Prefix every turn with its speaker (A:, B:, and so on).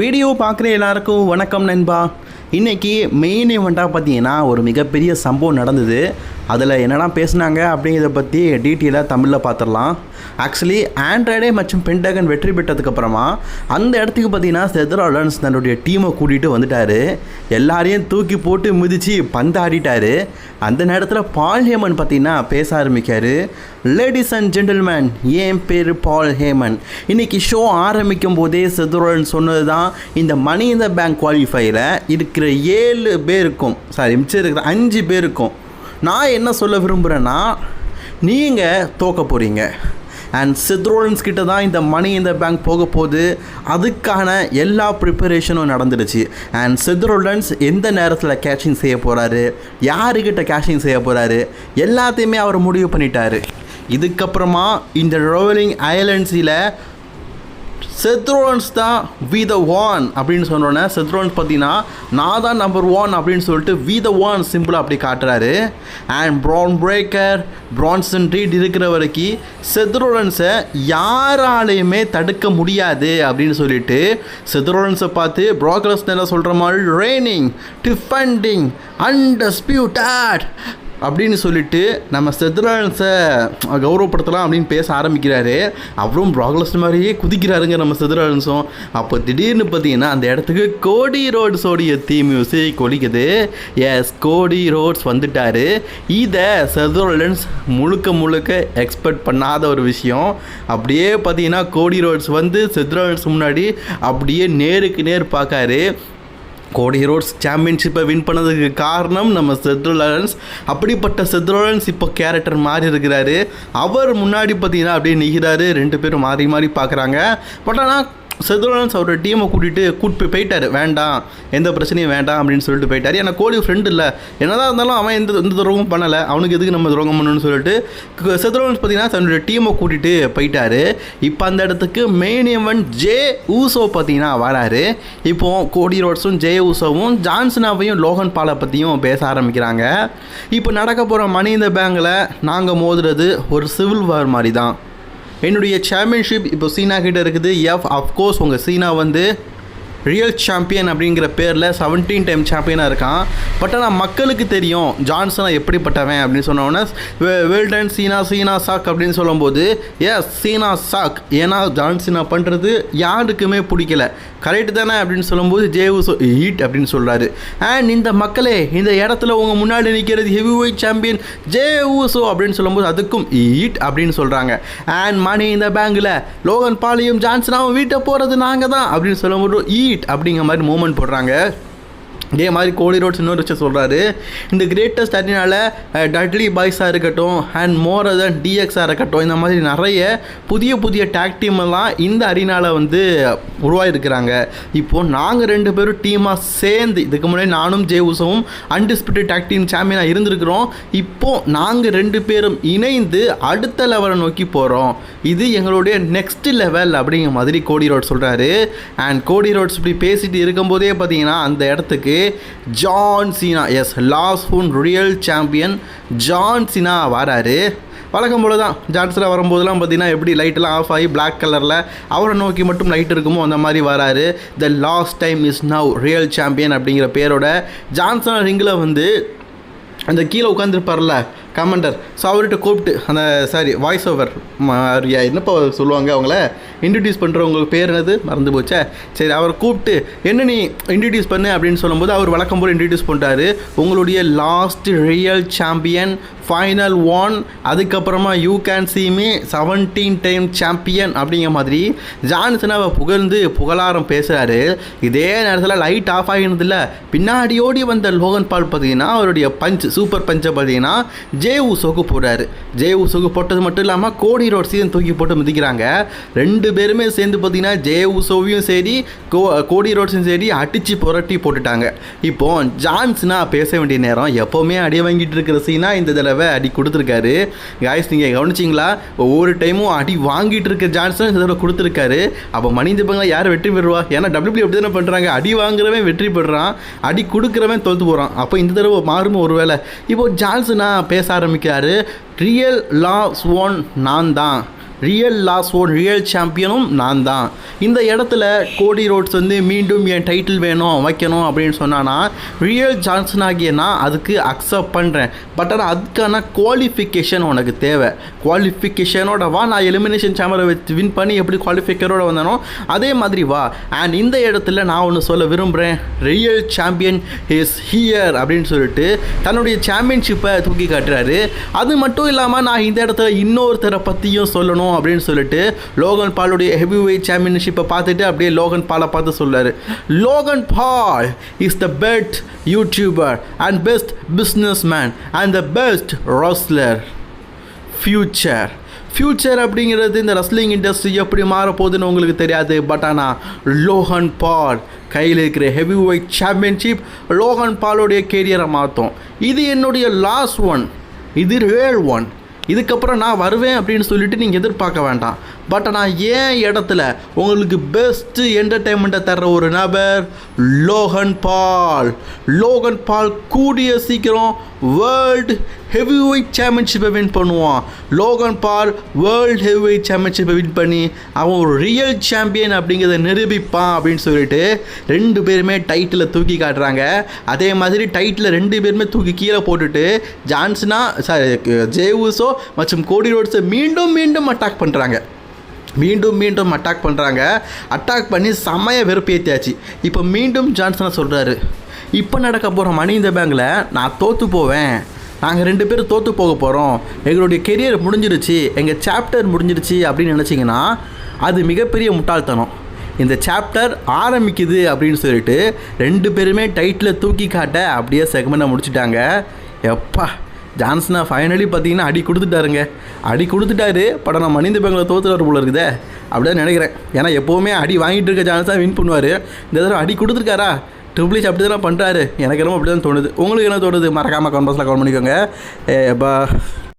A: Video பார்க்குற எல்லாருக்கும் வணக்கம் நண்பா. இன்றைக்கி மெயின் ஈவெண்ட்டாக பார்த்தீங்கன்னா ஒரு மிகப்பெரிய சம்பவம் நடந்தது. அதில் என்னெல்லாம் பேசுனாங்க அப்படிங்கிறத பற்றி டீட்டெயிலாக தமிழில் பார்த்துடலாம். ஆக்சுவலி ஆண்ட்ராய்டே மற்றும் பென்டகன் வெற்றி பெற்றதுக்கப்புறமா அந்த இடத்துக்கு பார்த்தீங்கன்னா செதராலன்ஸ் தன்னுடைய டீமை கூட்டிகிட்டு வந்துட்டார். எல்லாரையும் தூக்கி போட்டு மிதித்து பந்தாடிட்டாரு. அந்த நேரத்தில் பால் ஹேமன் பார்த்தீங்கன்னா பேச ஆரம்பிக்கார். லேடிஸ் அண்ட் ஜென்டில்மேன் என் பேர் பால் ஹேமன் இன்னைக்கு ஷோ ஆரம்பிக்கும் போதே செதுரோலன் சொன்னது தான் இந்த மணி இந்த பேங்க் குவாலிஃபையில் இருக்கிற ஏழு பேருக்கும் சாரி மிச்சம் இருக்கிற அஞ்சு பேருக்கும் நான் என்ன சொல்ல விரும்புகிறேன்னா நீங்கள் தோக்க போகிறீங்க அண்ட் சித்ரோலன்ஸ் கிட்ட தான் இந்த மணி இந்த பேங்க் போக போகுது. அதுக்கான எல்லா ப்ரிப்பரேஷனும் நடந்துடுச்சு. அண்ட் சித்ரோலன்ஸ் எந்த நேரத்தில் கேஷிங் செய்ய போகிறாரு யாருக்கிட்ட கேஷிங் செய்ய போகிறாரு எல்லாத்தையுமே அவர் முடிவு பண்ணிட்டார். இதுக்கப்புறமா இந்த ரோவலிங் ஐலண்ட்ஸில் செத்ரோன்ஸ் தான் வி த ஒன் அப்படின்னு சொன்னோன்னே செத்ரோன்ஸ் பார்த்தீங்கன்னா நான் தான் நம்பர் ஒன் அப்படின்னு சொல்லிட்டு வி த ஒன் சிம்பிளாக அப்படி காட்டுறாரு. And Bron Breakker Bronson Reed இருக்கிற வரைக்கும் செத்ரோலன்ஸை யாராலையுமே தடுக்க முடியாது அப்படின்னு சொல்லிட்டு செத்ரோலன்ஸை பார்த்து ப்ரோக்கரஸ் என்ன சொல்கிற மாதிரி ரெய்னிங் டிஃபண்டிங் அண்டஸ்பியூட்டட் அப்படின்னு சொல்லிட்டு நம்ம செதுரான்ஸை கௌரவப்படுத்தலாம் அப்படின்னு பேச ஆரம்பிக்கிறாரு. அவரும் ப்ராக்லஸ் மாதிரியே குதிக்கிறாருங்க நம்ம செதுரான்ஸும் அப்போ திடீர்னு பார்த்தீங்கன்னா அந்த இடத்துக்கு கோடி ரோட்ஸோடைய தீ மியூசிக் ஒலிக்குது. எஸ் கோடி ரோட்ஸ் வந்துட்டாரு. இதை செதுரலன்ஸ் முழுக்க முழுக்க எக்ஸ்பெக்ட் பண்ணாத ஒரு விஷயம். அப்படியே பார்த்தீங்கன்னா கோடி ரோட்ஸ் வந்து செதுரலன்ஸ் முன்னாடி அப்படியே நேருக்கு நேர் பார்க்காரு. கோடி ஹீரோஸ் சாம்பியன்ஷிப்பை வின் பண்ணதுக்கு காரணம் நம்ம செத்ரோலன்ஸ் அப்படிப்பட்ட செத்ரோலன்ஸ் இப்போ கேரக்டர் மாறி இருக்கிறாரு. அவர் முன்னாடி பார்த்தீங்கன்னா அப்படியே நிற்கிறாரு ரெண்டு பேரும் மாறி மாறி பார்க்குறாங்க. பட் ஆனால் செதுரன்ஸ் அவரோட டீமை கூட்டிகிட்டு கூட்டு போய் வேண்டாம் எந்த பிரச்சனையும் வேண்டாம் அப்படின்னு சொல்லிட்டு போயிட்டார். ஏன்னா கோலி ஃப்ரெண்டு இல்லை. என்னதான் இருந்தாலும் அவன் எந்த எந்த துரோகமும் பண்ணலை. அவனுக்கு எதுக்கு நம்ம துரோகம் பண்ணணும்னு சொல்லிட்டு செதுரன்ஸ் பார்த்தீங்கன்னா தன்னுடைய டீமை கூட்டிகிட்டு போயிட்டார். இப்போ அந்த இடத்துக்கு மெயின் இவன் ஜே ஊசோ பார்த்தீங்கன்னா வராரு. இப்போ கோடி ரோட்ஸும் ஜே ஊசோவும் ஜான்சனாவையும் லோகன் பாலை பற்றியும் பேச ஆரம்பிக்கிறாங்க. இப்போ நடக்க போகிற மணி இந்த பேங்கில் நாங்கள் மோதுறது ஒரு சிவில் வார் மாதிரி தான் என்னுடைய சாம்பியன்ஷிப் இப்போ சீனா கிட்ட இருக்குது. எஃப் அஃப்கோர்ஸ் உங்கள் சீனா வந்து ரியல் சாம்பியன் அப்படிங்கிற பேரில் செவன்டீன் டைம் சாம்பியனாக இருக்கான். பட் ஆனால் மக்களுக்கு தெரியும் ஜான்சனா எப்படிப்பட்டவன் அப்படின்னு சொன்னோன்னே அண்ட் சீனா சீனா சாக் அப்படின்னு சொல்லும்போது எஸ் சீனா சாக் ஏன்னா ஜான்சினா பண்ணுறது யாருக்குமே பிடிக்கல. கரெக்டு தானே அப்படின்னு சொல்லும்போது ஜேவு ஈட் அப்படின்னு சொல்கிறாரு அண்ட் இந்த மக்களே இந்த இடத்துல உங்கள் முன்னாடி நிற்கிறது heavyweight champion Jey Uso அப்படின்னு சொல்லும்போது அதுக்கும் ஈட் அப்படின்னு சொல்கிறாங்க அண்ட் மணி இந்த பேங்கில் லோகன் பாலியும் ஜான்சனாவும் வீட்டை போகிறது நாங்கள் தான் அப்படின்னு சொல்லும்போது e ஈட் அப்படிங்கிற மாதிரி மூமெண்ட் போடுறாங்க. இதே மாதிரி கோடி ரோட்ஸ் இன்னொரு விஷயம் சொல்கிறாரு இந்த கிரேட்டஸ்ட் அரினால டட்லி பாய்ஸாக இருக்கட்டும் அண்ட் மோர் தன் டிஎக்ஸாக இருக்கட்டும் இந்த மாதிரி நிறைய புதிய புதிய டேக் டீம் எல்லாம் இந்த அரினாவில் வந்து உருவாகிருக்கிறாங்க இப்போது நாங்கள் ரெண்டு பேரும் டீமாக சேர்ந்து இதுக்கு முன்னாடி நானும் ஜே உசவும் அன்டிஸ்பியூட்டட் டேக் டீம் சாம்பியனாக இருந்திருக்கிறோம். இப்போது நாங்கள் ரெண்டு பேரும் இணைந்து அடுத்த லெவலை நோக்கி போகிறோம் இது எங்களுடைய நெக்ஸ்ட் லெவல் அப்படிங்கிற மாதிரி கோடி ரோட் சொல்கிறாரு அண்ட் கோடி ரோட்ஸ் இப்படி பேசிட்டு இருக்கும்போதே பார்த்தீங்கன்னா அந்த இடத்துக்கு John Cena is last one real champion John Cena வராரு. வழக்கம் போல தான். ஜான்சனாக வரும்போதெல்லாம் பார்த்தீங்கன்னா எப்படி லைட்டெல்லாம் ஆஃப் ஆகி பிளாக் கலரில் அவரை நோக்கி மட்டும் லைட் இருக்குமோ அந்த மாதிரி வராரு. The last time is now real champion அப்படிங்கிற பேரோட ஜான்சன் ரிங்கில் வந்து அந்த கீழே உட்காந்துருப்பார்ல கமாண்டர் ஸோ அவர்கிட்ட கூப்பிட்டு அந்த சாரி வாய்ஸ் ஓவர் என்னப்பா சொல்லுவாங்க அவங்கள? இன்ட்ரடியூஸ் பண்ணுறவங்க பேர் என்னது? மறந்து போச்சே. சரி அவரை கூப்பிட்டு என்ன நீ இன்ட்ரடியூஸ் பண்ணு? அப்படின்னு சொல்லும்போது அவர் வழக்கம் போல் இன்ட்ரடியூஸ் பண்ணிட்டாரு உங்களுடைய last real champion final one அதுக்கப்புறமா you can see seventeen time champion அப்படிங்கிற மாதிரி ஜான்சனாவை புகழ்ந்து புகழாரம் பேசுகிறாரு இதே நேரத்தில் லைட் ஆஃப் ஆகினதில்ல பின்னாடியோடி வந்த லோகன் பால் பார்த்தீங்கன்னா அவருடைய பஞ்ச் சூப்பர் பஞ்சை பார்த்தீங்கன்னா ஜே ஊசோக்கு போடுறாரு. ஜே ஊசோக்கு போட்டது மட்டும் இல்லாமல் கோடி ரோட்ஸையும் தூக்கி போட்டு மிதிக்கிறாங்க. ரெண்டு பேருமே சேர்ந்து பார்த்தீங்கன்னா ஜெய ஊசோவையும் சரி கோ கோடி ரோட்ஸும் சரி அடித்து புரட்டி போட்டுட்டாங்க. இப்போ ஜான்ஸ்னா பேச வேண்டிய நேரம் எப்போவுமே அடி வாங்கிட்டு இருக்கிற சீனா இந்த தடவை அடி கொடுத்துருக்காரு. காய்ஸ் நீங்கள் கவனிச்சிங்களா? ஒவ்வொரு டைமும் அடி வாங்கிட்டு இருக்க ஜான்ஸும் இந்த தடவை கொடுத்துருக்காரு. அப்போ மணி யார் வெற்றி பெறுவா? ஏன்னா டபிள்யூ அப்படி தானே பண்ணுறாங்க அடி வாங்குறவன் வெற்றி பெறுறான் அடி கொடுக்குறவன் தோற்று போகிறான் அப்போ இந்த தடவை மாறுமோ ஒரு வேளை இப்போ ஜான்ஸ்னா பேச ஆரம்பிக்கிறாரு. ரியல் லா ஸ்வோன் நான் தான் ரியல் லாஸ் ஓன் ரியல் சாம்பியனும் நான் தான் இந்த இடத்துல கோடி ரோட்ஸ் வந்து மீண்டும் என் டைட்டில் வேணும் வைக்கணும் அப்படின்னு சொன்னான்னா ரியல் ஜான்சன் ஆகிய நான் அதுக்கு அக்செப்ட் பண்ணுறேன் பட் ஆனால் அதுக்கான குவாலிஃபிகேஷன் உனக்கு தேவை. குவாலிஃபிகேஷனோட வா நான் எலிமினேஷன் சேம்பரை வச்சு வின் பண்ணி எப்படி குவாலிஃபிகரோட வந்தனோ அதே மாதிரி வா. அண்ட் இந்த இடத்துல நான் ஒன்று சொல்ல விரும்புகிறேன் ரியல் சாம்பியன் இஸ் ஹியர் அப்படின்னு சொல்லிட்டு தன்னுடைய சாம்பியன்ஷிப்பை தூக்கி காட்டுறாரு. அது மட்டும் இல்லாமல் நான் இந்த இடத்துல இன்னொருத்தரை பற்றியும் சொல்லணும். அப்படின்னு சொல்லிட்டு லோகன் பாலுடைய ஹெவி வெயிட் சாம்பியன்ஷிப்பை பார்த்துட்டு அப்படியே லோகன் பாலை பார்த்து சொல்றாரு. Logan Paul is the best YouTuber and best business man and the best wrestler future future அப்படிங்கிறது இந்த ரஸ்லிங் இண்டஸ்ட்ரி எப்படி மாறப்போகுதுன்னு உங்களுக்கு தெரியாது. பட் ஆனால் லோகன் பால் கையில் இருக்கிற ஹெவி வெயிட் சாம்பியன்ஷிப் லோகன் பாலோடைய கேரியரை மாற்றும். இது என்னுடைய லாஸ்ட் ஒன் இது ரியல் ஒன் இதுக்கப்புறம் நான் வருவேன் அப்படின்னு சொல்லிட்டு நீங்கள் எதிர்பார்க்க வேண்டாம். பட் நான் ஏன் இடத்துல உங்களுக்கு பெஸ்ட்டு என்டர்டைன்மெண்ட்டை தர்ற ஒரு நபர் லோகன் பால். லோகன் பால் கூடிய சீக்கிரம் வேர்ல்டு ஹெவி வெயிட் சாம்பியன்ஷிப்பை வின் பண்ணுவான். Logan Paul world heavy weight சாம்பியன்ஷிப்பை வின் பண்ணி அவன் ஒரு ரியல் சாம்பியன் அப்படிங்கிறத நிரூபிப்பான் அப்படின்னு சொல்லிட்டு ரெண்டு பேருமே டைட்டில் தூக்கி காட்டுறாங்க. அதே மாதிரி டைட்டில் ரெண்டு பேருமே தூக்கி கீழே போட்டுட்டு ஜான்சனா சாரி ஜேவுஸோ மற்றும் கோடி ரோட்ஸை மீண்டும் மீண்டும் அட்டாக் பண்ணுறாங்க மீண்டும் மீண்டும் அட்டாக் பண்ணுறாங்க அட்டாக் பண்ணி செமைய வெறுப்பேற்றியாச்சு இப்போ மீண்டும் ஜான்சனாக சொல்கிறாரு இப்போ நடக்க போகிற மணி இந்த பேங்கில் நான் தோற்று போவேன். நாங்கள் ரெண்டு பேரும் தோற்று போக போகிறோம் எங்களுடைய கெரியர் முடிஞ்சிருச்சு. எங்கள் சாப்டர் முடிஞ்சிருச்சு அப்படின்னு நினச்சிங்கன்னா அது மிகப்பெரிய முட்டாள்தனம். இந்த சாப்டர் ஆரம்பிக்குது அப்படின்னு சொல்லிட்டு ரெண்டு பேருமே டைட்டில் தூக்கி காட்ட அப்படியே செக்மெண்ட்டை முடிச்சிட்டாங்க. எப்பா ஜான்சனா ஃபைனலி பார்த்தீங்கன்னா அடி கொடுத்துட்டாருங்க. அடி கொடுத்துட்டாரு படம் நான் மனித பெங்களை தோத்துறாரு போல இருக்குதே. அப்படியே நினைக்கிறேன். ஏன்னா எப்போவுமே அடி வாங்கிட்டு இருக்க ஜான்சன் வின் பண்ணுவார். இந்த தடவை அடி கொடுத்துருக்காரா? ட்ரிபிள்ஸ் அப்படி தான் பண்ணுறாரு எனக்கு ரொம்ப அப்படி தான் தோணுது. உங்களுக்கு என்ன தோணுது? மறக்காமல் கான்பஸில் கவுண்ட் பண்ணிக்கோங்க. ஏ பா